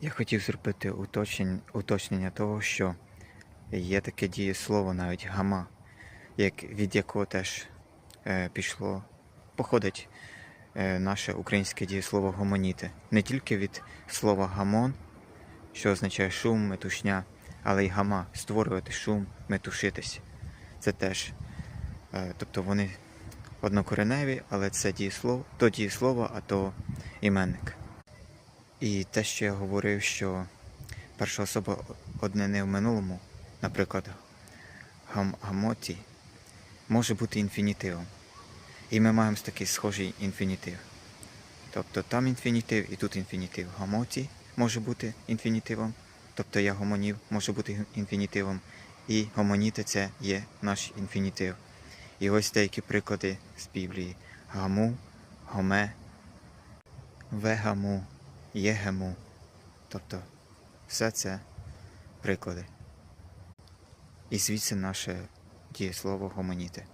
Я хотів зробити уточнень- уточнення того, що є таке дієслово навіть гама, як, від якого теж е, пішло, походить е, наше українське дієслово гомоніти. Не тільки від слова гамон, що означає шум, метушня, але й гама створювати шум, метушитись. Це теж. Е, тобто вони однокореневі, але це дієслово, то дієслово, а то іменник. І те, що я говорив, що перша особа однини в минулому, наприклад, гам, гамоті, може бути інфінітивом. І ми маємо такий схожий інфінітив. Тобто там інфінітив і тут інфінітив. Гамоті може бути інфінітивом, тобто я гомонів може бути інфінітивом, і гомоніти це є наш інфінітив. І ось деякі приклади з Біблії: гаму, гоме, вегаму, єгему. Тобто все це приклади. І звідси наше дієслово гомоніти.